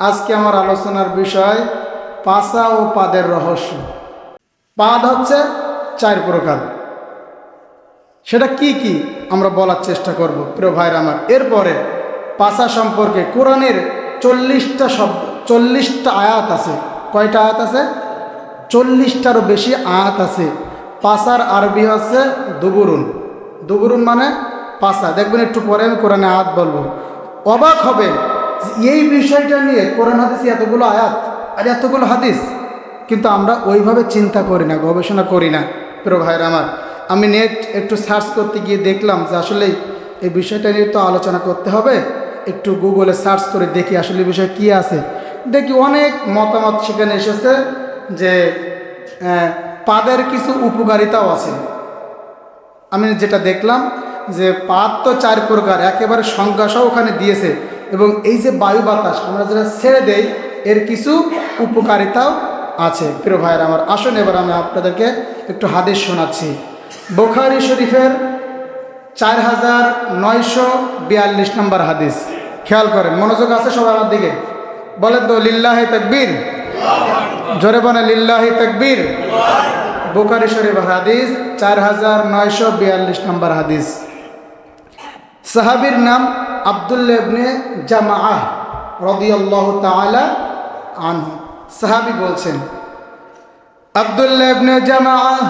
আজকে আমার আলোচনার বিষয় পাসা ও পাদের রহস্য। পাদ হচ্ছে চার প্রকার। সেটা কি কি আমরা বলার চেষ্টা করব, প্রিয় ভাইরা আমার। এরপরে পাসা সম্পর্কে কোরআনের চল্লিশটা শব্দ, চল্লিশটা আয়াত আছে। কয়টা আয়াত আছে? চল্লিশটারও বেশি আয়াত আছে। পাসার আরবি হচ্ছে দুবুরুন। দুবুরুন মানে পাসা দেখবেন একটু পরে আমি কোরআনে আয়াত বলব। অবাক হবেন যে এই বিষয়টা নিয়ে কোরআন হাদিস এতগুলো আয়াত আর এতগুলো হাদিস, কিন্তু আমরা ওইভাবে চিন্তা করি না, গবেষণা করি না। প্রিয় ভাইয়ের আমার, আমি নেট একটু সার্চ করতে গিয়ে দেখলাম যে আসলে এই বিষয়টা নিয়ে তো আলোচনা করতে হবে। একটু গুগলে সার্চ করে দেখি আসলে বিষয় কী আছে। দেখি অনেক মতামত সেখানে এসেছে যে পাদের কিছু উপকারিতাও আছে। আমি যেটা দেখলাম যে পাত তো চার প্রকার, একেবারে সংজ্ঞাসহ ওখানে দিয়েছে। এবং এই যে বায়ু বাতাস আমরা যেটা ছেড়ে দেই, এর কিছু উপকারিতাও আছে। প্রিয় ভাইয়ের, আমার আসুন এবার আমি আপনাদেরকে একটু হাদিস শোনাচ্ছি। বোখারি শরীফের চার হাজার নয়শো বিয়াল্লিশ নম্বর হাদিস। খেয়াল করেন, মনোযোগ আছে সবাই আমার দিকে? বলেন তো, লিল্লাহে তকবীর। জোরে বনে লিল্লাহি তকবীর। বুখারি শরীফ হাদিস চার হাজার নয়শো বিয়াল্লিশ নম্বর হাদিস। সাহাবির নাম আবদুল্লা ইবনে জামাআহ রাদিয়াল্লাহু তাআলা আনহু। সাহাবি বলছেন, আবদুল্লাহ ইবনে জামাআহ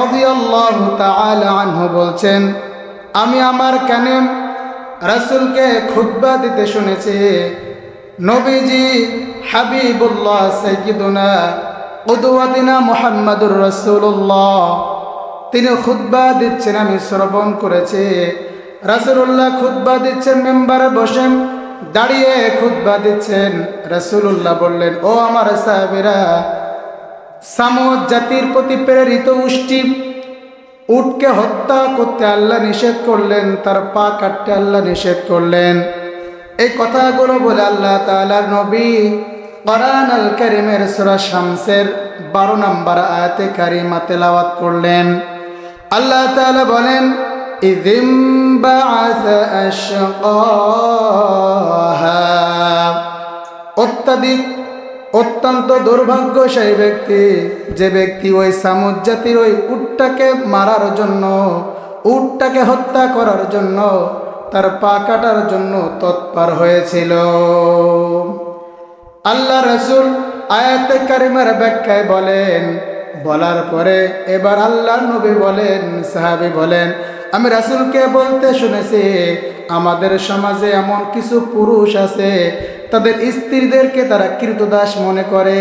রাদিয়াল্লাহু তাআলা আনহু বলছেন, আমি আমার কানে রাসূলকে খুতবা দিতে শুনেছি। নবীজি হাবিবুল্লাহ সাইয়্যিদুনা উদুয়াদিনা মুহাম্মাদুর রাসূলুল্লাহ। তিনি খুতবা দিচ্ছেন, আমি শ্রবণ করেছি। রাসূলুল্লাহ খুতবা দিচ্ছেন মেম্বারে বসেন দাঁড়িয়ে খুতবা দিচ্ছেন। রাসূলুল্লাহ বললেন, ও আমার সাহেবেরা, সামুদ জাতির প্রতি প্রেরিত উষ্টি, উটকে হত্যা করতে আল্লাহ নিষেধ করলেন, তার পা কাটতে আল্লাহ নিষেধ করলেন। এই কথাগুলো বলে আল্লাহ তাআলার নবী কোরআন আল কারিমের সূরা শামসের বারো নম্বর আয়াতে কারিমা তেলাওয়াত করলেন। আল্লাহ তাআলা বলেন ইযিম বাআসা আশকাহা অত্যাধিক, অত্যন্ত দুর্ভাগ্যশালী ব্যক্তি, যে ব্যক্তি ওই সামুদ জাতির ওই উটটাকে মারার জন্য, উটটাকে হত্যা করার জন্য তার পা কাটার জন্য তৎপর হয়েছিল। আল্লাহ রসুল আয়াতে কারিমার ব্যাখ্যায় বলেন, বলার পরে এবার আল্লাহ নবী বলেন, সাহাবি বলেন আমি রাসুলকে বলতে শুনেছি, আমাদের সমাজে এমন কিছু পুরুষ আছে, তাদের স্ত্রীদেরকে তারা কৃতদাস মনে করে।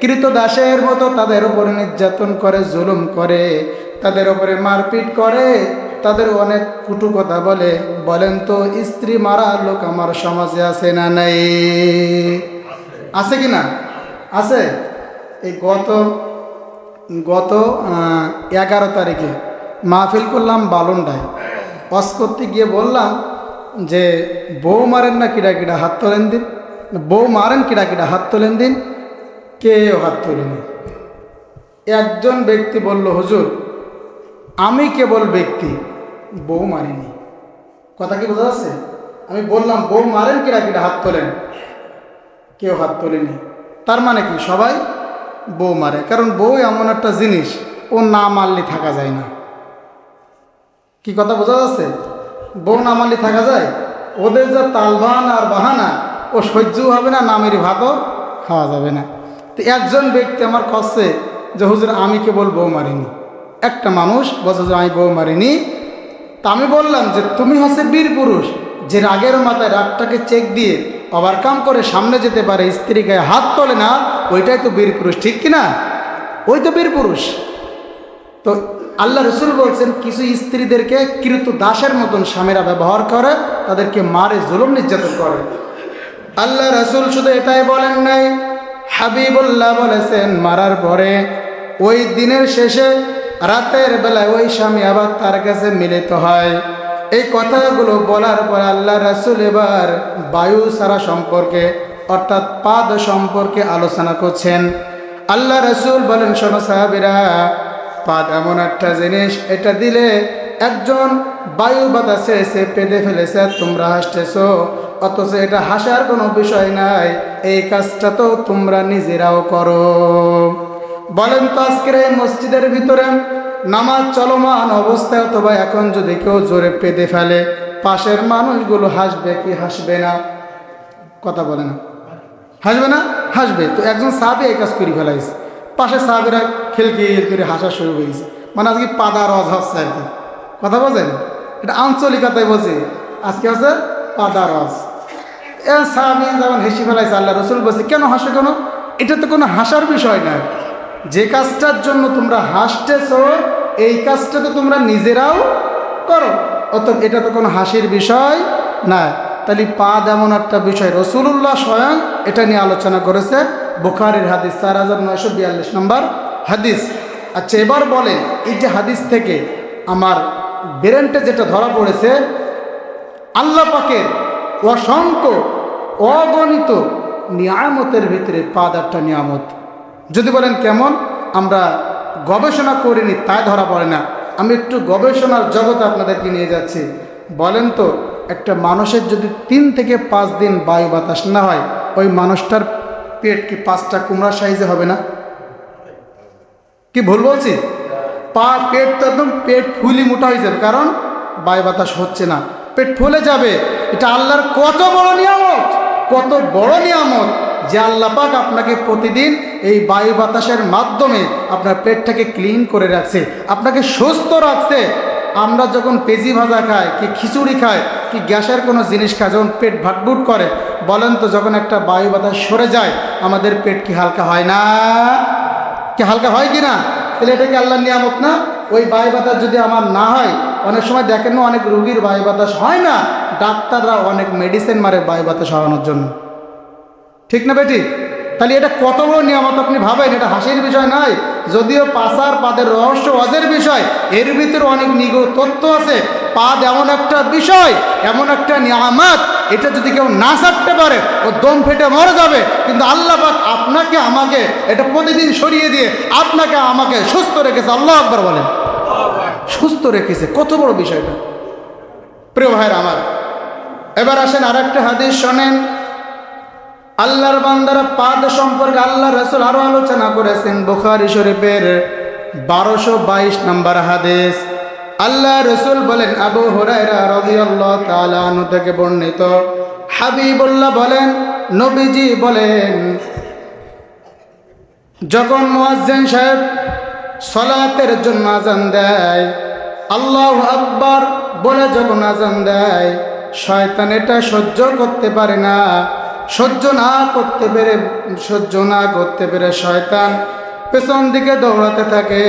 কৃতদাসের মতো তাদের উপরে নির্যাতন করে, জুলুম করে, তাদের উপরে মারপিট করে, তাদের অনেক কুটু কথা বলে। বলেন তো, স্ত্রী মারা লোক আমার সমাজে আছে না নাই? আছে কি না? আছে। এই গত গত এগারো তারিখে মাহফিল করলাম বালুন্ডায়। অস করতে গিয়ে বললাম যে, বউ মারেন না কিডা কিডা হাত তোলেন দিন। বউ মারেন কিডা কিডা হাত তোলেন দিন, কেউ হাত তোলেনি। একজন ব্যক্তি বলল, হুজুর, আমি কেবল ব্যক্তি, বউ মারিনি। কথা কি বোঝা যাচ্ছে? আমি বললাম, বউ মারেন কিডা কিডা হাত তোলেন, কেউ হাত তোলেনি। তার মানে কি? সবাই বউ মারে। কারণ বউ এমন একটা জিনিস, ও না মারলে থাকা যায় না। কি কথা বোঝা যাচ্ছে? বউ না মারলে থাকা যায়? ওদের যা তালবান আর বাহানা, ও সহ্যও হবে না, নামের ভাতও খাওয়া যাবে না। তো একজন ব্যক্তি আমার কষছে যে, হুজুর, আমি কেবল বউ মারিনি। একটা মানুষ বলছে যে, আমি বউ মারিনি। তা আমি বললাম যে, তুমি হচ্ছে বীর পুরুষ। যে রাগের মাথায় রাগটাকে চেক দিয়ে ওভারকাম করে সামনে যেতে পারে স্ত্রী গায়ে হাত তোলে না, ওইটাই তো বীর পুরুষ, ঠিক কি না ওই তো বীর পুরুষ। তো আল্লাহ রসুল বলছেন, কিছু স্ত্রীদেরকে কৃত দাসের মতন স্বামীরা ব্যবহার করে, তাদেরকে মারে, জুলুম, নির্যাতন করে। আল্লাহ রসুল শুধু এটাই বলেন নাই, হাবিবুল্লাহ বলেছেন, মারার পরে, ওই দিনের শেষে, রাতের বেলায় ওই স্বামী আবার তার কাছে মিলিত হয়। এই কথাগুলো বলার পর আল্লাহ রসুল এবার বায়ু সারা সম্পর্কে, অর্থাৎ পাদ সম্পর্কে আলোচনা করছেন। আল্লাহ রসুল বলেন, শোনো সাহাবিরা পাদ এমন একটা জিনিস, এটা দিলে একজন বায়ু বাতাসে এসে পেঁদে ফেলেছে, তোমরা হাসতেছো, অথচ এটা হাসার কোনো বিষয় নাই, এই কাজটা তো তোমরা নিজেরাও করো। বলেন তো আজকের এই মসজিদের ভিতরে নামাজ চলমান অবস্থায় অথবা এখন যদি কেউ জোরে পেঁদে ফেলে, পাশের মানুষগুলো হাসবে কি হাসবে না? কথা বলে না। হাসবে না? হাসবে। তো একজন সাপে এই কাজ করে ফেলাইছে। পাশে সাহাবিরা খেলকিল করে হাসা শুরু করেছে। মানে আজকে পাদা রস হচ্ছে আর কি। কথা বোঝেন এটা আঞ্চলিকতায় বোঝে আজকে হচ্ছে পাদা রস এ সাহাবি যেমন হেসি ফেলাইছে, আল্লাহ রসুল বলছে, কেন হাসে কেন? এটা তো কোনো হাসার বিষয় না। যে কাজটার জন্য তোমরা হাসতেছ, এই কাজটা তো তোমরা নিজেরাও করো। অত এটা তো কোনো হাসির বিষয় না। তাহলে পা এমন একটা বিষয়। রসুল্লাহ স্বয়ং এটা নিয়ে আলোচনা করেছে। বুখারির হাদিস চার হাজার নয়শো বিয়াল্লিশ নম্বর হাদিস। আচ্ছা এবার বলেন, এই যে হাদিস থেকে আমার ব্রেনটা যেটা ধরা পড়েছে, আল্লাহ পাকের অসংখ্য অগণিত নিয়ামতের ভিতরে পাদ একটা নিয়ামত। যদি বলেন কেমন, আমরা গবেষণা করিনি, তাই ধরা পড়ে না। আমি একটু গবেষণার জগতে আপনাদেরকে নিয়ে যাচ্ছি। বলেন তো, একটা মানুষের যদি তিন থেকে পাঁচ দিন বায়ু বাতাস না হয়, ওই মানুষটার পেট কি পাঁচটা কুমড়া সাইজে হবে না? কি ভুল বলছি? পা, পেট তো একদম পেট ফুলি মোটা হয়ে যাবে, কারণ বায়ু বাতাস হচ্ছে না। পেট ফুলে যাবে। এটা আল্লাহর কত বড় নিয়ামত, কত বড় নিয়ামত যে আল্লাহ পাক আপনাকে প্রতিদিন এই বায়ু বাতাসের মাধ্যমে আপনার পেটটাকে ক্লিন করে রাখছে, আপনাকে সুস্থ রাখছে। আমরা যখন পেজি ভাজা খাই, কি খিচুড়ি খাই, কি গ্যাসের কোনো জিনিস খাই, যখন পেট ভাটভুট করে বলেন তো, যখন একটা বায়ু বাতাস সরে যায়, আমাদের পেট কি হালকা হয় না? কি হালকা হয় কি না? তাহলে এটা কি আল্লাহর নিয়ামত না? ওই বায়ু বাতাস যদি আমার না হয়, অনেক সময় দেখেন না, অনেক রুগীর বায়ু বাতাস হয় না, ডাক্তাররা অনেক মেডিসিন মারে বায়ু বাতাস হওয়ানোর জন্য। ঠিক না বেটি? তাহলে এটা কত বড় নিয়ামত আপনি ভাবেন? এটা হাসির বিষয় নয়। যদিও পাশার পাদের রহস্য অজের বিষয়, এর ভিতরে অনেক নিগূঢ় তথ্য আছে। পাদ এমন একটা বিষয়, এমন একটা নিয়ামত, এটা যদি কেউ না ছাড়তে পারে, ও দম ফেটে মরে যাবে। কিন্তু আল্লাহ পাক আপনাকে, আমাকে, এটা প্রতিদিন সরিয়ে দিয়ে আপনাকে, আমাকে সুস্থ রেখেছে। আল্লাহ আকবার বলেন। সুস্থ রেখেছে। কত বড় বিষয়টা। প্রিয় ভাইয়ের আমার, এবার আসেন আর একটা হাদিস শোনেন। আল্লাহর বান্দারা পাদ সম্পর্কে আল্লাহ রসুল আরও আলোচনা করেছেন বুখারি শরীফের বারোশো বাইশ নম্বর হাদিস। আল্লাহ রসুল বলেন, আবু তাআলা আনহু থেকে বর্ণিত। হাবিবুল্লাহ বলেন, নবীজি বলেন, যখন মুয়াজ্জিন সাহেব সলাতের জন্য আজান দেয়, আল্লাহ আকবার বলে যখন আজান দেয়, শয়তান এটা সহ্য করতে পারে না। সহ্য না করতে পেরে, সহ্য না করতে পেরে শয়তান পেছন দিকে দৌড়াতে থাকে।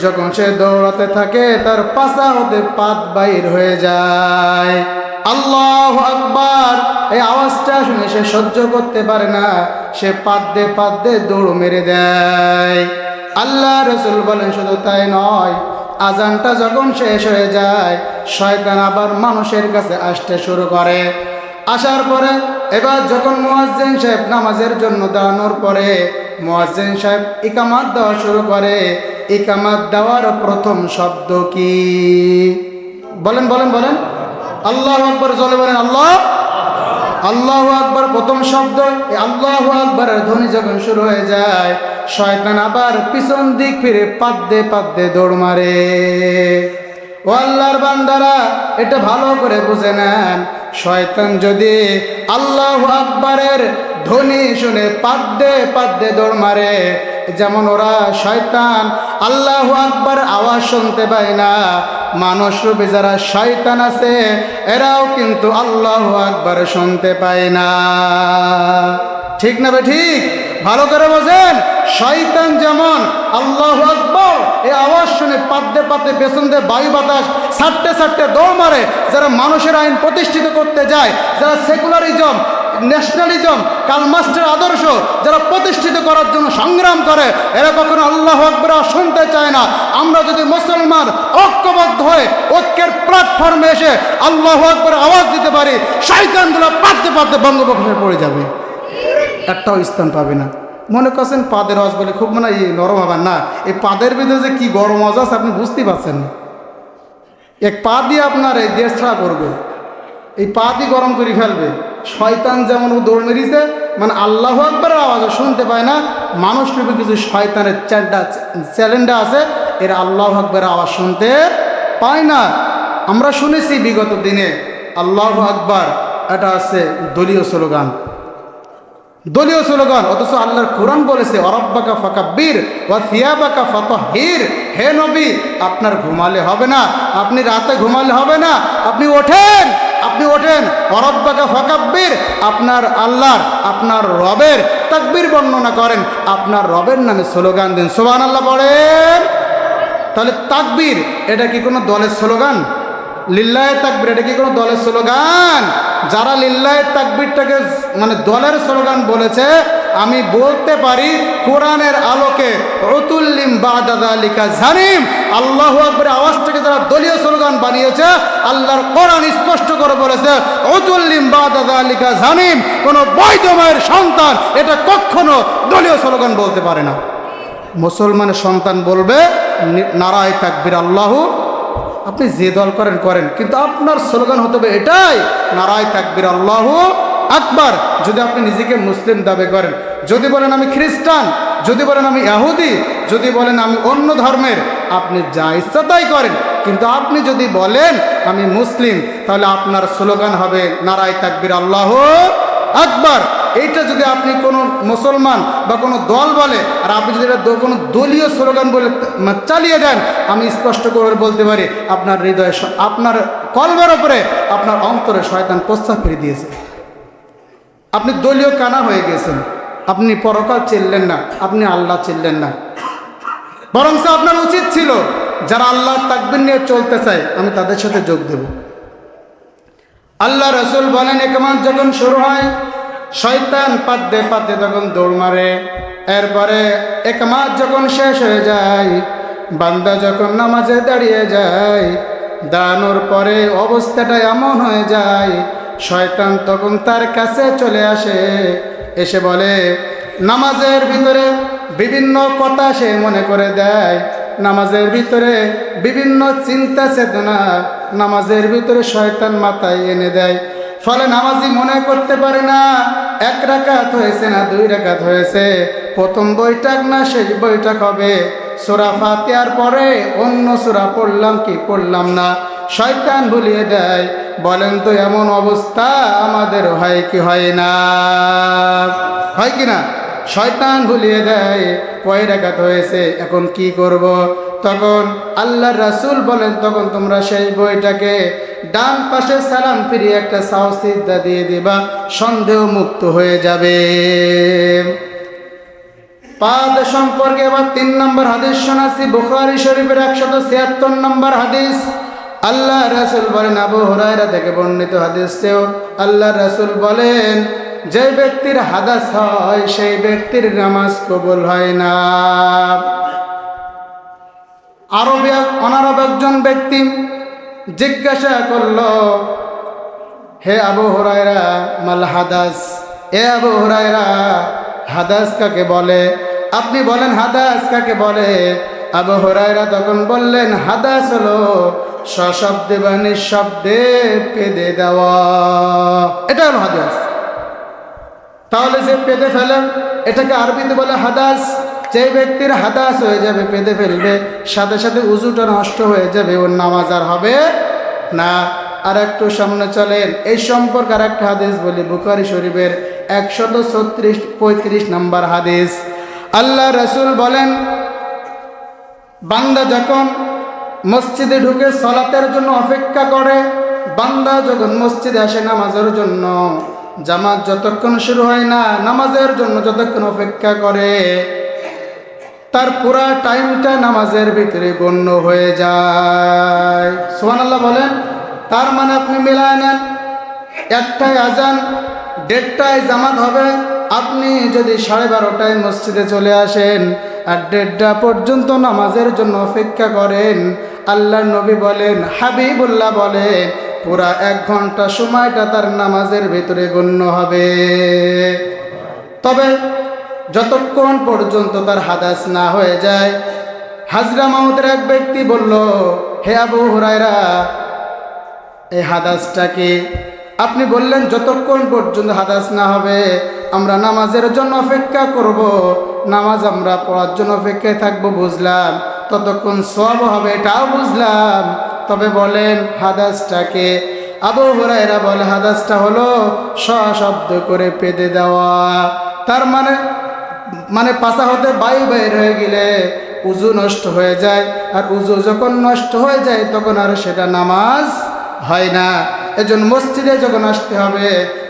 যখন সে দৌড়াতে থাকে, তার পাশা হতে পাত বাইর হয়ে যায়। আল্লাহ আকবার। এই আওয়াজটা শুনে সে সহ্য করতে পারে না। সে পাদ্দে পাদ্দে দৌড় মেরে দেয়। আল্লাহ রসুল বলেন, শুধু তাই নয় আজানটা যখন শেষ হয়ে যায়, শয়তান আবার মানুষের কাছে আসতে শুরু করে। আসার পরে, এবার যখন মোয়াজ্জেন সাহেব নামাজের জন্য দাঁড়ানোর পরে মোয়াজ্জেন সাহেব ইকামাত দেওয়া শুরু করে। ইকামাত দেওয়ার প্রথম শব্দ কি? বলেন বলেন বলেন। আল্লাহ আকবর চলে বলেন, আল্লাহ। আল্লাহ আকবর, প্রথম শব্দ আল্লাহ আকবরের ধ্বনি যখন শুরু হয়ে যায়, শয়তান আবার পিছন দিক ফিরে পাদ্দে পাদ্দে দৌড় মারে। ও আল্লাহর বান্দারা, এটা ভালো করে বুঝে নেন। শয়তান যদি আল্লাহ আকবরের ধ্বনি শুনে পাদ্দে পাদ্দে দৌড় মারে, যেমন ওরা শয়তান আল্লাহ আকবার আওয়াজ শুনতে পায় না, মানুষ রূপে যারা শয়তান আছে, এরাও কিন্তু আল্লাহ আকবার শুনতে পায় না। ঠিক না বে ঠিক? ভালো করে বোঝেন, শয়তান যেমন আল্লাহ আকবর, এই আওয়াজ শুনে পাদ্দে পাদ্দে পেছন দিয়ে বায়ু বাতাস, ছাড়তে ছাড়তে দৌড় মারে, যারা মানুষের আইন প্রতিষ্ঠিত করতে যায়, যারা সেকুলারিজম ন্যাশনালিজম কালমাস্টার আদর্শ, যারা প্রতিষ্ঠিত করার জন্য সংগ্রাম করে, এরা কখনো আল্লাহ আকবর শুনতে চায় না। আমরা যদি মুসলমান ঐক্যবদ্ধ হয়ে ঐক্যের প্ল্যাটফর্মে এসে আল্লাহ আকবর আওয়াজ দিতে পারি শয়তানগুলো পাততে পাততে বঙ্গোপসাগরে পড়ে যাবে। একটাও স্থান পাবে না। মনে করছেন পাদের আওয়াজ বলে খুব মানে এই নরম হবার না। এই পাদের ভিতরে যে কি গরম আওয়াজ আছে আপনি বুঝতেই পারছেন না। এক পা দিয়ে আপনার এই দেশ ছাড়া করবে। এই পা দিয়ে গরম করে ফেলবে। শয়তান যেমন দৌড় মেরিয়েছে মানে আল্লাহ একবার আওয়াজ শুনতে পায় না। মানুষ রূপে কিছু শয়তানের চ্যান্ডা, চ্যালেঞ্জা আছে, এর আল্লাহ আকবর আওয়াজ শুনতে পায় না। আমরা শুনেছি বিগত দিনে, আল্লাহ আকবার, এটা আছে দলীয় স্লোগান। দলীয় স্লোগান, অথচ আল্লাহর কোরআন বলেছে, অরব্বাকা ফাকাব্বির ও সিয়াবাকা ফতহির হে নবী, আপনার ঘুমালে হবে না, আপনি রাতে ঘুমালে হবে না, আপনি ওঠেন আপনি ওঠেন, অরব্বাকা ফাকাব্বির আপনার আল্লাহর, আপনার রবের তাকবীর বর্ণনা করেন, আপনার রবের নামে স্লোগান দিন। সোবান আল্লাহ বলেন। তাহলে তাকবীর, এটা কি কোনো দলের স্লোগান? লিল্লায় তাকবীর, এটা কি কোনো দলের স্লোগান? যারা লিল্লায় তাকবীরটাকে মানে দলের স্লোগান বলেছে, আমি বলতে পারি কোরআনের আলোকে রতুল্লিম বাদালিকা জানিম। আল্লাহ আকবর আওয়াজটাকে যারা দলীয় স্লোগান বানিয়েছে, আল্লাহর কোরআন স্পষ্ট করে বলেছে রতুল্লিম বাদালিকা জানিম। কোনো বৈধ মায়ের সন্তান এটা কখনো দলীয় স্লোগান বলতে পারে না। মুসলমানের সন্তান বলবে নারায় তাকবির আল্লাহ আপনি যে দল করেন করেন। কিন্তু আপনার স্লোগান হতে হবে এটাই, নারায় তাকবির আল্লাহ আকবার। যদি আপনি নিজেকে মুসলিম দাবি করেন, যদি বলেন আমি খ্রিস্টান, যদি বলেন আমি ইয়াহুদি যদি বলেন আমি অন্য ধর্মের, আপনি যা ইচ্ছা তাই করেন। কিন্তু আপনি যদি বলেন আমি মুসলিম, তাহলে আপনার স্লোগান হবে নারায় তাকবির আল্লাহ আকবার। এইটা যদি আপনি কোনো মুসলমান বা কোনো দল বলে, আর আপনি যদি এটা কোনো দলীয় স্লোগান বলে চালিয়ে দেন, আমি স্পষ্ট করে বলতে পারি, আপনার হৃদয়ে আপনার কলবার ওপরে আপনার অন্তরে শয়তান প্রস্তাব ফিরে দিয়েছে। আপনি দলীয় কানা হয়ে গেছেন। আপনি পরকাল চিনলেন না, আপনি আল্লাহ চিনলেন না। বরং আপনার উচিত ছিল, যারা আল্লাহ তাকবির নিয়ে চলতে চায়, আমি তাদের সাথে যোগ দেব। আল্লাহ রসুল বলেন একমাস যখন শুরু হয় শয়তান পাদ্দে পাদ্দে তখন দৌড় মারে, এরপরে এক মাস যখন শেষ হয়ে যায়, বান্দা যখন নামাজে দাঁড়িয়ে যায়, দাঁড়ানোর পরে অবস্থাটা এমন হয়ে যায়, শয়তান তখন তার কাছে চলে আসে, এসে বলে, নামাজের ভিতরে বিভিন্ন কথা সে মনে করে দেয়, নামাজের ভিতরে বিভিন্ন চিন্তা চেতনা নামাজের ভিতরে শয়তান মাথায় এনে দেয়। ফলে নামাজি মনে করতে পারে না, এক রাকাত হয়েছে না দুই রাকাত হয়েছে। প্রথম বৈঠক না শেষ বৈঠক হবে। সোরা ফাতিয়ার পরে অন্য সোরা পড়লাম কি পড়লাম না। শয়তান ভুলিয়ে দেয়, বলেন তো এমন অবস্থা আমাদের হয় কি হয় না? হয় কি না? শয়তান ভুলিয়ে দেয়, কয় রাকাত হয়েছে, এখন কি করব। তখন আল্লাহ রাসুল বলেন, তখন তোমরা সেই বইটাকে ডান পাশে সালাম ফিরিয়ে একটা সাহসিদ্ধা দিয়ে দিবা, সন্দেহ মুক্ত হয়ে যাবে। পাদ সম্পর্কে এবার তিন নম্বর হাদিস শোনাচ্ছি, বুখারি শরীফের একশত ছিয়াত্তর নম্বর হাদিস। আল্লাহ রাসুল বলেন, আবু হরাইরা থেকে বর্ণিত হাদিসেও আল্লাহ রাসুল বলেন, যে ব্যক্তির হাদাস হয়, সেই ব্যক্তির নামাজ কবুল হয় না। আরব অনারব একজন ব্যক্তি জিজ্ঞাসা করল, হে আবু হরাইরা মাল হাদাস? এ আবু হরাইরা হাদাস কাকে বলে? আপনি বলেন হাদাস কাকে বলে? আবু হরাইরা তখন বললেন, হাদাস হলো সশব্দে বা নিঃশব্দে পেদে দেওয়া। এটা হলো হাদাস। তাহলে যে পেদে ফেলেন এটাকে আরবিতে বলে হাদাস। যে ব্যক্তির হাদাস হয়ে যাবে পেদে ফেলবে, সাথে সাথে উজুটা নষ্ট হয়ে যাবে, ওর নামাজ আর হবে না। আর একটু সামনে চলেন, এই সম্পর্কে আর একটা হাদিস বলি, বুখারি শরীফের একশত ছত্রিশ, পঁয়ত্রিশ নম্বর হাদিস। আল্লাহ রসুল বলেন, বান্দা যখন মসজিদে ঢুকে সলাতের জন্য অপেক্ষা করে, বান্দা যখন মসজিদে আসে নামাজের জন্য, জামাত যতক্ষণ শুরু হয় না, নামাজের জন্য যতক্ষণ অপেক্ষা করে তার পুরা টাইমটা নামাজের ভিতরে গণ্য হয়ে যায়। সোহান আল্লাহ বলেন, তার মানে আপনি মিলায় নেন, একটায় আজান, দেড়টায় জামাত হবে। আপনি যদি সাড়ে বারোটায় মসজিদে চলে আসেন আর দেড়টা পর্যন্ত নামাজের জন্য অপেক্ষা করেন আল্লাহ নবী বলেন, হাবিবুল্লাহ বলেন পুরা এক ঘণ্টা সময়টা তার নামাজের ভিতরে গণ্য হবে। তবে যতক্ষণ পর্যন্ত তার হাদাস না হয়ে যায়, হাজরা মাহমুদের এক ব্যক্তি বলল, হে আবু হুরায়রা, এই হাদাসটাকে আপনি বললেন যতক্ষণ পর্যন্ত হাদাস না হবে, আমরা নামাজের জন্য অপেক্ষা করব। নামাজ আমরা পড়ার জন্য অপেক্ষায় থাকব, বুঝলাম। ততক্ষণ সব হবে, এটাও বুঝলাম। তবে বলেন, হাদাসটাকে আবু হুরায়রা বলে, হাদাসটা হলো সশব্দ করে পেদে দেওয়া। তার মানে মানে পাশা হতে বায়ু বের হয়ে গেলে উজু নষ্ট হয়ে যায়, আর উজু যখন নষ্ট হয়ে যায় তখন আর সেটা নামাজ হয় না। এজন্য মসজিদে যখন আসতে হবে,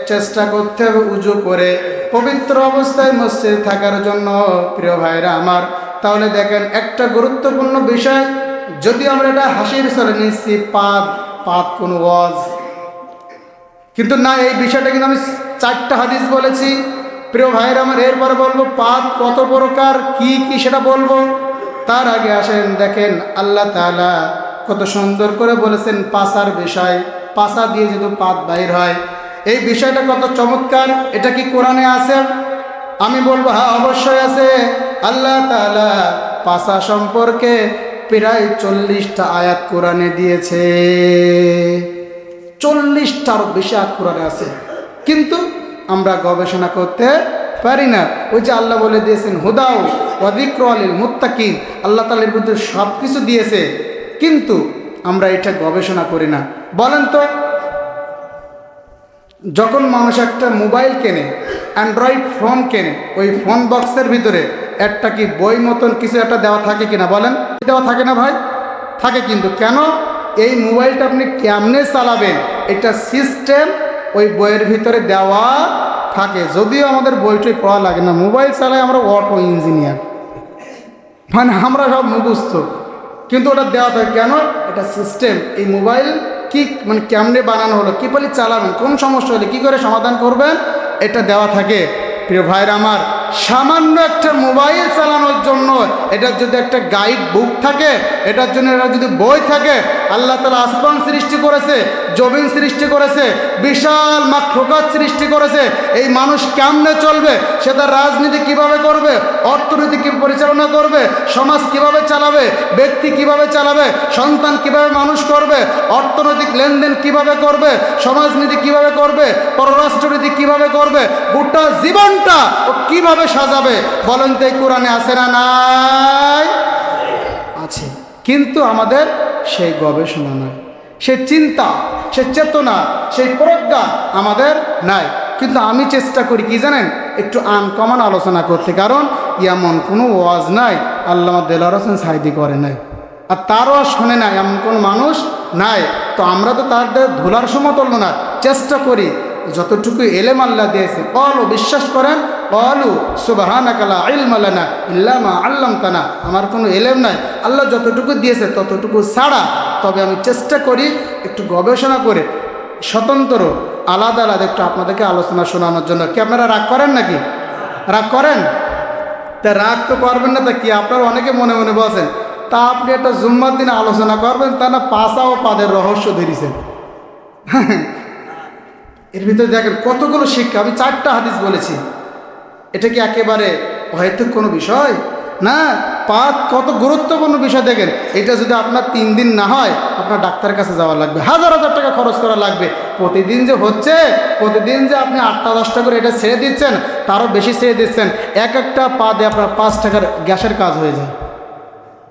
চেষ্টা করতে হবে উজু করে। পবিত্র অবস্থায় মসজিদে থাকার জন্য, প্রিয় ভাইরা আমার, তাহলে দেখেন একটা গুরুত্বপূর্ণ বিষয়, যদি আমরা এটা হাসির সরে নিচ্ছি, পাপ পাপ কোনো ওয়াজ। কিন্তু না, এই বিষয়টা কিন্তু আমি চারটা হাদিস বলেছি। প্রিয় ভাইয়ের আমার, এরপরে বলব, পাপ কত প্রকার, কি কি সেটা বলব? তার আগে আসেন, দেখেন আল্লাহ তাআলা কত সুন্দর করে বলেছেন পাসার বিষয়। পাসা দিয়ে যেহেতু পাত বাইর হয়, এই বিষয়টা কত চমৎকার, এটা কি কোরআনে আছে? আমি বলব হ্যাঁ অবশ্যই আছে। আল্লাহ তাআলা পাসা সম্পর্কে প্রায় চল্লিশটা আয়াত কোরআনে দিয়েছে। চল্লিশটার বেশি আয়াত কোরআনে আছে। কিন্তু আমরা গবেষণা করতে পারি না। ওই যে আল্লাহ বলে দিয়েছেন, হুদাও অধিক্র আলীল মুত্তাকিন। আল্লাহ তালের ভিতরে সব কিছু দিয়েছে, কিন্তু আমরা এটা গবেষণা করি না। বলেন তো, যখন মানুষ একটা মোবাইল কেনে, অ্যান্ড্রয়েড ফোন কেনে, ওই ফোন বক্সের ভিতরে একটা কি বই মতন কিছু একটা দেওয়া থাকে কিনা বলেন? দেওয়া থাকে না ভাই? থাকে কিন্তু। কেন? এই মোবাইলটা আপনি কেমনে চালাবেন? এটা সিস্টেম ওই বইয়ের ভিতরে দেওয়া থাকে। যদিও আমাদের বইটই পড়া লাগে না, মোবাইল চালাই আমরা অটো ইঞ্জিনিয়ার মানে আমরা সব মুখস্থ। কিন্তু ওটা দেওয়া থাকে কেন? এটা সিস্টেম এই মোবাইল কি মানে কেমনে বানানো হলো? কী বলে চালাবেন? কোন সমস্যা হলে? কী করে সমাধান করবেন? এটা দেওয়া থাকে। প্রিয় ভাইরা আমার সামান্য একটা মোবাইল চালানোর জন্য এটার যদি একটা গাইড বুক থাকে, এটার জন্য এটা যদি বই থাকে, আল্লাহ তালা আসমান সৃষ্টি করেছে, জমিন সৃষ্টি করেছে, বিশাল মাখলুকাত সৃষ্টি করেছে, এই মানুষ কেমনে চলবে, সে তার রাজনীতি কীভাবে করবে, অর্থনীতি কি পরিচালনা করবে, সমাজ কীভাবে চালাবে, ব্যক্তি কীভাবে চালাবে, সন্তান কীভাবে মানুষ করবে, অর্থনৈতিক লেনদেন কীভাবে করবে, সমাজনীতি কীভাবে করবে, পররাষ্ট্রনীতি কীভাবে করবে, গোটা জীবনটা ও কীভাবে সাজাবে? বলেন তো এই কোরআনে আছে না নাই? আছে। কিন্তু আমাদের সেই গবেষণা নয় সে চিন্তা সে চেতনা সেই প্রজ্ঞা আমাদের নাই। কিন্তু আমি চেষ্টা করি কি জানেন? একটু আনকমন আলোচনা করতে কারণ এমন কোনো ওয়াজ নাই আল্লাহ দেলার হোসেন সাইদি করে নাই। আর তারও শোনে না এমন কোনো মানুষ নাই। তো আমরা তো তাদের ধুলার সমতল না। চেষ্টা করি যতটুকু এলেম আল্লাহ দিয়েছে অলু বিশ্বাস করেন অলু সুবাহানাকালা ইলমালানা ইল্লামা আল্লাম তানা আমার কোনো এলেম নাই। আল্লাহ যতটুকু দিয়েছে ততটুকু ছাড়া। তবে আমি চেষ্টা করি একটু গবেষণা করে স্বতন্ত্র, আলাদা আলাদা একটু আপনাদেরকে আলোচনা শোনানোর জন্য। কি আপনারা রাগ করেন নাকি? রাগ করেন? তা রাগ তো করবেন না, তা কি আপনারা অনেকে মনে মনে বলছেন, তা আপনি একটা জুম্মার দিনে আলোচনা করবেন, তা না পাশা ও পাদের রহস্য ধরেছেন। এর ভিতরে দেখেন কতগুলো শিক্ষা, আমি চারটা হাদিস বলেছি। এটা কি একেবারে হয়তো কোনো বিষয়? না পাত কত গুরুত্বপূর্ণ বিষয় দেখেন। এটা যদি আপনার তিন দিন না হয়, আপনার ডাক্তারের কাছে যাওয়া লাগবে। হাজার হাজার টাকা খরচ করা লাগবে। প্রতিদিন যে হচ্ছে, প্রতিদিন যে আপনি আটটা দশটা করে এটা ছেড়ে দিচ্ছেন, তারও বেশি ছেড়ে দিচ্ছেন। এক একটা পা দিয়ে আপনার পাঁচ টাকার গ্যাসের কাজ হয়ে যায়।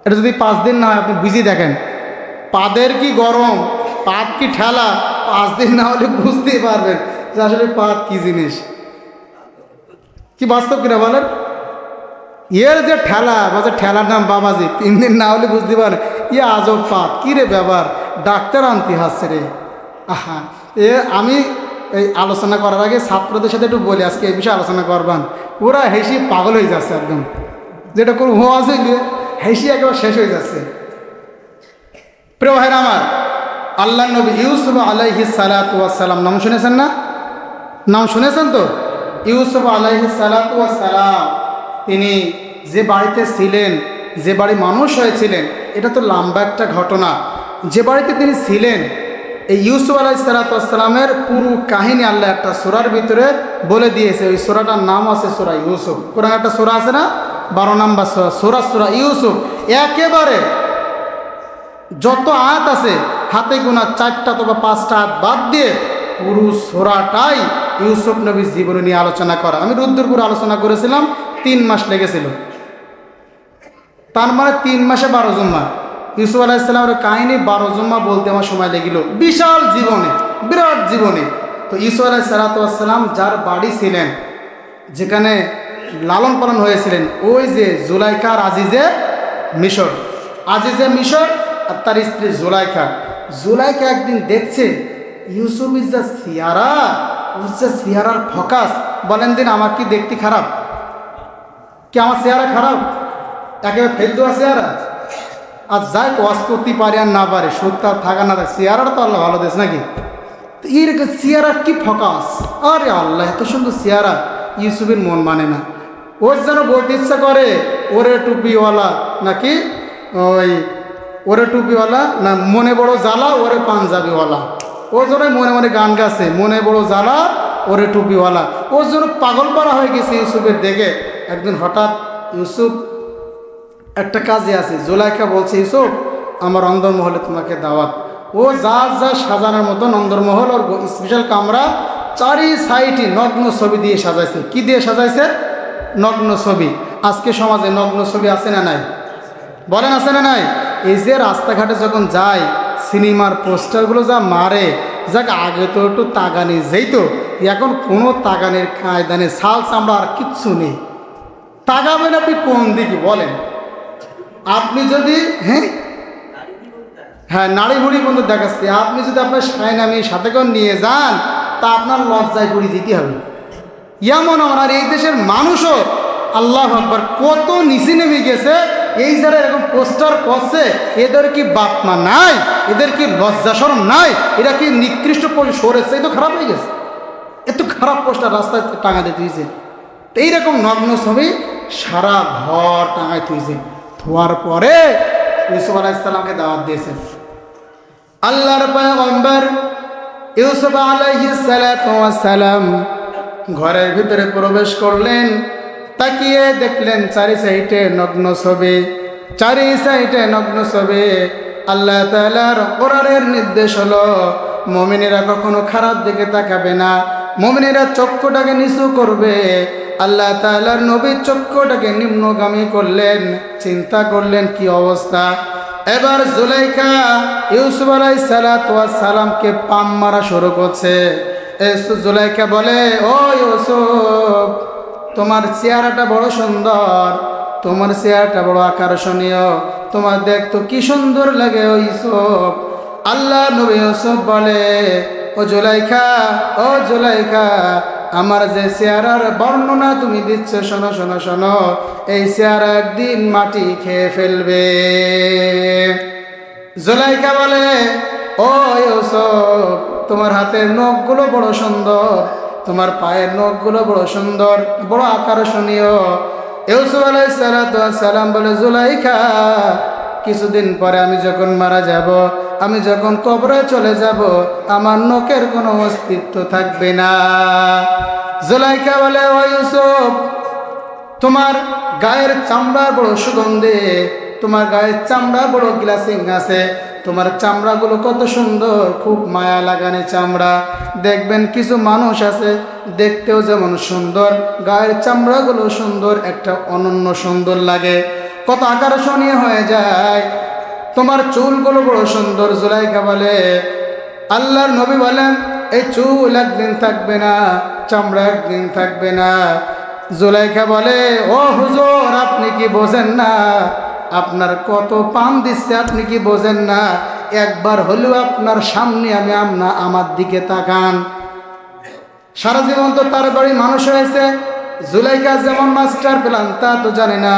এটা যদি পাঁচ দিন না হয়, আপনি বুঝি দেখেন। পাদের কি গরম পাত কি ঠেলা, পাঁচ দিন না হলে বুঝতেই পারবেন যে আসলে পাত কি জিনিস। কি বাস্তব কিনা বলেন? এর যে ঠেলা, বা যে ঠেলার নাম বাবাজি, তিন দিন না হলে বুঝতে পারে ই আজব পাত কী রে ব্যাপার, ডাক্তার আনতে হাসছে রে। আহা, এ আমি এই আলোচনা করার আগে ছাত্রদের সাথে একটু বলি, আজকে এই বিষয়ে আলোচনা করবান। ওরা হেসি পাগল হয়ে যাচ্ছে একদম। যেটা কোনো হো আছে হেসি একেবারে শেষ হয়ে যাচ্ছে। প্রিয় আমার আল্লাহ নবী ইউসুফ আলাইহি সালাম, নাম শুনেছেন না? নাম শুনেছেন তো? ইউসুফ আলাইহি সালাতাম তিনি যে বাড়িতে ছিলেন, যে বাড়ি মানুষ হয়েছিলেন, এটা তো লম্বা একটা ঘটনা। যে বাড়িতে তিনি ছিলেন, এই ইউসুফ আলাহি সালাতামের পুরো কাহিনী আল্লাহ একটা সোরার ভিতরে বলে দিয়েছে। ওই সোরাটার নাম আছে সোরা ইউসুফ। কোরআন একটা সোরা আছে না? বারো নাম্বার সোরা সোরা সোরা ইউসুফ। একেবারে যত আয়াত আছে, হাতে গোনা চারটা অথবা পাঁচটা হাত বাদ দিয়ে পুরো সোরাটাই ইউসুফ নবীর জীবনে নিয়ে আলোচনা করা। আমি রুদ্রপুর আলোচনা করেছিলাম, তিন মাস লেগেছিল। তার মানে তিন মাসে বারো জুম্মা। ইউসুফ আলাহিসাল্লামের কাহিনী বারো জুম্মা বলতে আমার সময় লেগেল বিশাল জীবনে, বিরাট জীবনে। তো ইউসুফ আলাহ সালাতাম যার বাড়ি ছিলেন, যেখানে লালন পালন হয়েছিলেন, ওই যে জুলাইকার আজিজে মিশর। আজিজে মিশর আর তার স্ত্রী জুলাইখা। জুলাইকা একদিন দেখছে ইউসুফ ইজ দ্য সিয়ারা ইজ দ্য সিয়ারার ফকাস। বলেন দিন, আমার কি দেখতে খারাপ? কি আমার চেহারা খারাপ? একেবারে ফেল দেওয়া চেহারা? আর যাই ওয়াজ করতে পারে আর না পারে সত্য থাকা না থাকে চেহারাটা তো আল্লাহ ভালো দেশ নাকি? এরকম চেহারার কি ফোকাস? আরে আল্লাহ, এত সুন্দর চেহারা। ইউসুফের মন মানে না। ওর যেন বলতে ইচ্ছা করে, ওরে টুপিওয়ালা নাকি ওই, ওরে টুপিওয়ালা না, মনে বড় জ্বালা, ওরে পাঞ্জাবিওয়ালা। ওর জন্য মনে মনে গান গাছে, মনে বড় জ্বালা, ওরে টুপিওয়ালা। ওর জন্য পাগল পাড়া হয়ে গেছে ইউসুফের দেখে। একদিন হঠাৎ ইউসুফ একটা কাজে আছে জোলাইকা বলছে, ইউসুফ, আমার অন্দরমহলে তোমাকে দাওয়াত। ও যা যা সাজানোর মতন অন্দরমহল, ওর স্পেশাল কামরা চারি সাইডে নগ্ন ছবি দিয়ে সাজাইছে। কি দিয়ে সাজাইছে? নগ্ন ছবি। আজকে সমাজে নগ্ন ছবি আছে না নাই? বলেন, আছে না নাই? এই যে রাস্তাঘাটে যখন যায় সিনেমার পোস্টারগুলো যা মারে, যাক আগে তো একটু তাগানি যেত এখন কোনো তাগানের কায়দানে ছাল চামড়া আর কিচ্ছু নেই। তাগাবেন আপনি কোন দিকে বলেন? আপনি যদি হ্যাঁ? হ্যাঁ নাড়ি ভুড়ি বন্ধু দেখাচ্ছে, আপনি যদি আপনার সাইন আমি সাথে করে নিয়ে যান, তা আপনার লজ্জায় পড়ে যেতে হবে। এমন আমার এই দেশের মানুষও আল্লাহ আকবর কত নিচে নেমে গেছে এই যারা এরকম পোস্টার করছে, এদের কি বাপমা নাই? এদের কি লজ্জা সরম নাই? এরা কি নিকৃষ্ট সরেছে? তো খারাপ হয়ে গেছে। এত খারাপ পোস্টার রাস্তায় টাঙা দিয়ে দিয়েছে। তো এইরকম নগ্ন ছবি সারা ঘর টাঙায় থুইছে থোয়ার পরে ইউসুফ আলাইসাল্লামকে দাওয়াত দিয়েছেন আল্লাহর পয়গম্বর ইউসুফ আলাইহিস সালাম ঘরের ভিতরে প্রবেশ করলেন। তাকিয়ে দেখলেন চারি সাইডে নগ্ন ছবি। চারি সাইডে নগ্ন ছবি। আল্লাহ তাআলার কোরআনের নির্দেশ হলো, মমিনেরা কখনো খারাপ দিকে তাকাবে না। মমিনেরা চক্ষুটাকে নিচু করবে। আল্লাহ তাআলার নবীর চক্ষুটাকে নিম্নগামী করলেন, চিন্তা করলেন কি অবস্থা। এবার জুলাইকা ইউসুফ আলাই সালামকে পাম মারা শুরু করছে। জুলাইকা বলে, ও ইউসুফ তোমার চেহারাটা বড় সুন্দর, তোমার চেহারাটা বড় আকর্ষণীয়। তোমার দেখতো কি সুন্দর লাগে ও ইউসুফ আল্লাহ নবী ইউসুফ বলে, ও জুলাইখা ও জুলাইখা, আমার যে চেহারার বর্ণনা তুমি দিচ্ছ, শোনো শোনো শোনো, এই চেহারা একদিন মাটি খেয়ে ফেলবে। জোলাইকা বলে ও ইউসুফ তোমার হাতের নখগুলো বড় সুন্দর তোমার পায়ের নখগুলো বড় সুন্দর, বড় আকর্ষণীয় ইউসুফ সালাম বলে, জুলাইখা, কিছুদিন পরে আমি যখন মারা যাব, আমি যখন কবরে চলে যাব, আমার নখের কোনো অস্তিত্ব থাকবে না। জুলাইখা বলে, ও ইউসুফ, তোমার গায়ের চামড়া বড় সুগন্ধে, তোমার গায়ের চামড়া বড় গ্লাসিং আছে তোমার চামড়াগুলো কত সুন্দর, খুব মায়া লাগানি চামড়া। দেখবেন কিছু মানুষ আছে, দেখতেও যেমন সুন্দর, গায়ের চামড়াগুলো সুন্দর, একটা অনন্য সুন্দর লাগে। কত আকর্ষণীয় হয়ে যায়, তোমার চুলগুলো বড় সুন্দর, জুলাইকা বলে। আল্লাহর নবী বলেন, এই চুল একদিন থাকবে না, চামড়া একদিন থাকবে না। জুলাইখা বলে, ও হুজুর, আপনি কি বোঝেন না আপনার কত পাম দিচ্ছে আপনি কি বোঝেন না? একবার হলেও আপনার সামনে আমি আমনা আমার দিকে তাকান। সারা জীবন তো তার বাড়ি মানুষ হয়েছে। জুলাইকা যেমন মাস্টার পেলাম তা তো জানি না।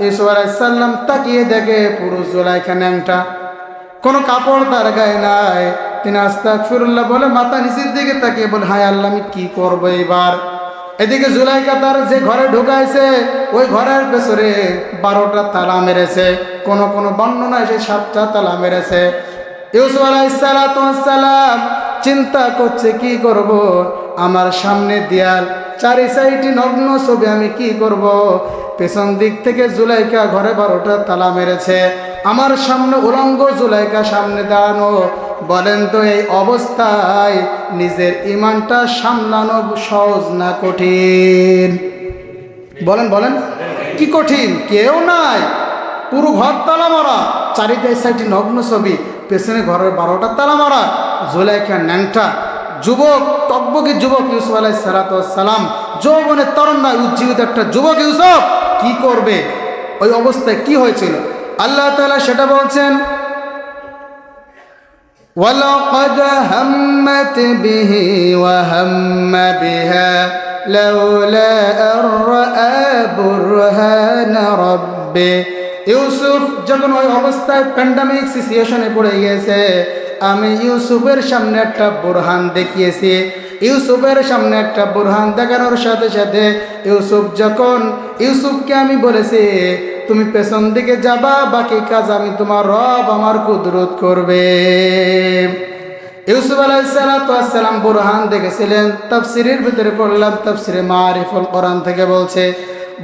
ইসুয়ালাইসাল্লাম তাকিয়ে দেখে পুরো জুলাইখা ন্যাংটা। কোনো কাপড় তার গায়ে নাই। তিনি আস্তাক ফিরুল্লাহ বলে মাথা নিচের দিকে তাকিয়ে বলে, হায় আল্লাহ, আমি কি করব এবার? এদিকে জুলাইকা তার যে ঘরে ঢুকাইছে, ওই ঘরের পেছনে বারোটা তালা মেরেছে। কোন কোন বর্ণনায় সে সাতটা তালা মেরেছে। ইউসুফ আলাইসালাম চিন্তা করছে, কি করব? আমার সামনে দেয়াল, চারি সাইডে নগ্ন ছবি আমি কি করব? পেছন দিক থেকে জুলাইকা ঘরে বারোটা তালা মেরেছে। আমার সামনে উলঙ্গ জুলাইকা সামনে দাঁড়ানো। বলেন তো এই অবস্থায় নিজের ইমানটা সামলানো সহজ না কঠিন? বলেন বলেন। কি কঠিন? কেউ নাই। পুরো ঘর তালা মারা, চারিদিকে সাইডে নগ্ন ছবি, পেছনে ঘরের বারোটা তালা মারা, জুলাইকা ন্যাংটা। যুবক টকবকি যুবক ইউসুফ আলাই সালাম যৌবনের তরুণ নয় উজ্জীবিত একটা যুবক ইউসুফ কি করবে ওই অবস্থায় কি হয়েছিল আল্লাহ তাআলা সেটা বলছেন ولقد همت به وهم بها لولا أن رأى برهان ربه ইউসুফ যখন ওই অবস্থায় প্যান্ডামিক সিচুয়েশনে পড়ে গিয়েছে আমি ইউসুফের সামনে একটা বুরহান দেখিয়েছি। ইউসুফের সামনে একটা বুরহান দেখানোর সাথে সাথে ইউসুফ যখন ইউসুফকে আমি বলেছি, তুমি পেছন দিকে যাবা, বাকি কাজ আমি তোমার রব আমার কুদরত করবে। ইউসুফ আলাইসালাম বুরহান দেখেছিলেন, তাফসিরের ভিতরে পড়লাম, তাফসিরে মারিফুল কোরআন থেকে বলছে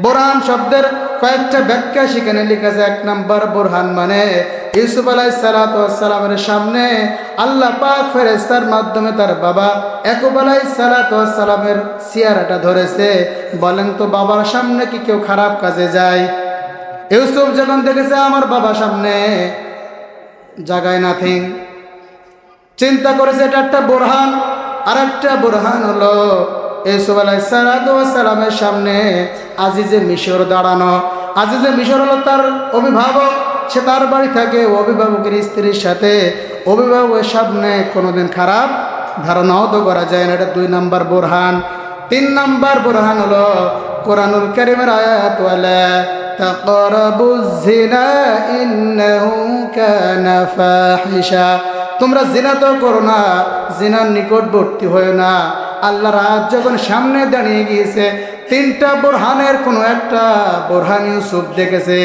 বোরহান শব্দের কয়েকটা ব্যাখ্যা সেখানে লিখেছে এক নম্বর বোরহান মানে ইউসুফ আলাই সালাতামের সামনে আল্লাহ পাক ফেরেস্তার মাধ্যমে তার বাবা একুব আলাই সালাতামের চেয়ারাটা ধরেছে। বলেন তো বাবার সামনে কি কেউ খারাপ কাজে যায়? ইউসুফ যখন দেখেছে আমার বাবা সামনে জাগায় নাথিং, চিন্তা করেছে এটা একটা বোরহান আর একটা বোরহান হলো ইউসুফ আলাইসালামের সামনে আজিজে মিশর দাঁড়ানো। আজিজে মিশর হলো তার অভিভাবক। সে তার বাড়ি থাকে অভিভাবকের স্ত্রীর সাথে অভিভাবকের সামনে কোনোদিন খারাপ ধারণাও তো করা যায় না। এটা দুই নম্বর বোরহান। তিন নম্বর বোরহান হলো কোরআনুল করিমের আয়াত তোমরা জিনা তো করো না জিনার নিকটবর্তী হয় না। আল্লাহ রাত যখন সামনে দাঁড়িয়ে গিয়েছে, তিনটা বোরহানের কোনো একটা বোরহান ইউসুফ দেখেছে।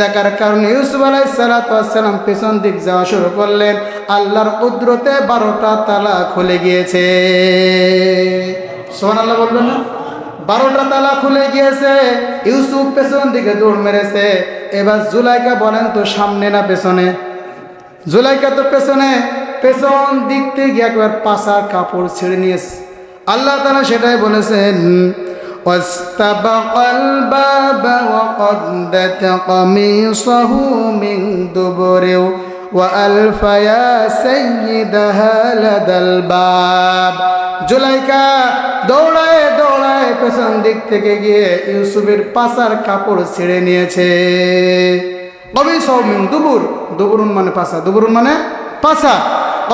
দেখার কারণে ইউসুফ আলাই সালাতাম পেছন দিক যাওয়া শুরু করলেন। আল্লাহর কুদরতে বারোটা তালা খুলে গিয়েছে। সোহান আল্লাহ বলবেন না? বারোটা তালা খুলে গিয়েছে। ইউসুফ পেছন দিকে দৌড় মেরেছে। এবার জুলাইকা বলেন তো সামনে না পেছনে? জুলাইকা তো পেছনে। পেছন দিক থেকে একবার পাশার কাপড় ছেড়ে নিয়েছে। আল্লাহ তালা সেটাই বলেছেন واستبق الباب وقدت قميصه من دبر وألف يا سيدها لدى الباب জুলাইকা দৌড়ায় দৌড়ায় পেছন দিক থেকে গিয়ে ইউসুফের পাশার কাপড় ছেড়ে নিয়েছে অবিসমিন দুবুর দুবুরুন মানে পাশা দুবুরুন মানে পাশা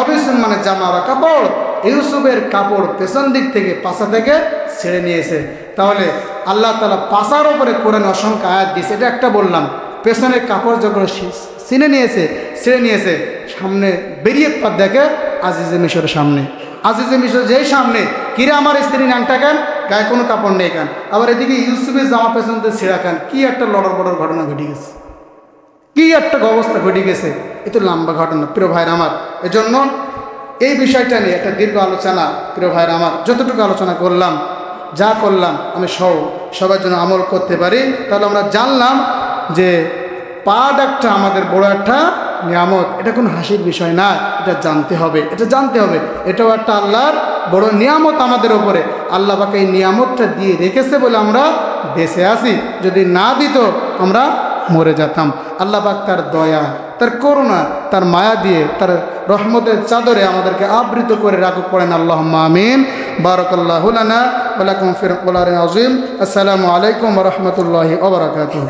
অবিসুন মানে জামা বা কাপড় ইউসুফের কাপড় পেছন দিক থেকে পাশা থেকে ছেড়ে নিয়েছে। তাহলে আল্লাহ তালা পাশার ওপরে কোরআন অসংখ্য আয়াত দিয়েছে। এটা একটা বললাম, পেছনের কাপড় যখন ছিনে নিয়েছে, ছেড়ে নিয়েছে, সামনে বেরিয়ে পর দেখে আজিজে মিশরের সামনে। আজিজে মিশর যেই সামনে, কিরে আমার স্ত্রী ন্যাংটা কেন? গায়ে কোনো কাপড় নেই কেন? আবার এদিকে ইউসুফের জামা পেছন থেকে ছেঁড়া কেন? কি একটা লড়র বড়র ঘটনা ঘটে গেছে। কি একটা অবস্থা ঘটে গেছে। এ তো লম্বা ঘটনা, প্রিয় ভাইয়ের আমার। এজন্য এই বিষয়টা নিয়ে একটা দীর্ঘ আলোচনা প্রিয় ভাইয়ের আমার, যতটুকু আলোচনা করলাম, যা করলাম, আমি সহ সবার জন্য আমল করতে পারি। তাহলে আমরা জানলাম যে পাট একটা আমাদের বড় একটা নিয়ামত। এটা কোনো হাসির বিষয় না, এটা জানতে হবে, এটা জানতে হবে। এটাও একটা আল্লাহর বড় নিয়ামত আমাদের ওপরে আল্লাহ পাকে এই নিয়ামতটা দিয়ে রেখেছে বলে আমরা বেঁচে আসি যদি না দিত, আমরা মরে যেতাম। আল্লাহ পাক তার দয়া তার করুণা, তার মায়া দিয়ে, তার রহমতের চাদরে আমাদেরকে আবৃত করে রাখুক পড়েন আল্লাহ আমিন। বারকাল্লাহুলানা ওয়ালাকুম ফির আজিম আসসালামু আলাইকুম রহমতুল্লাহি ওবরাকাতুহ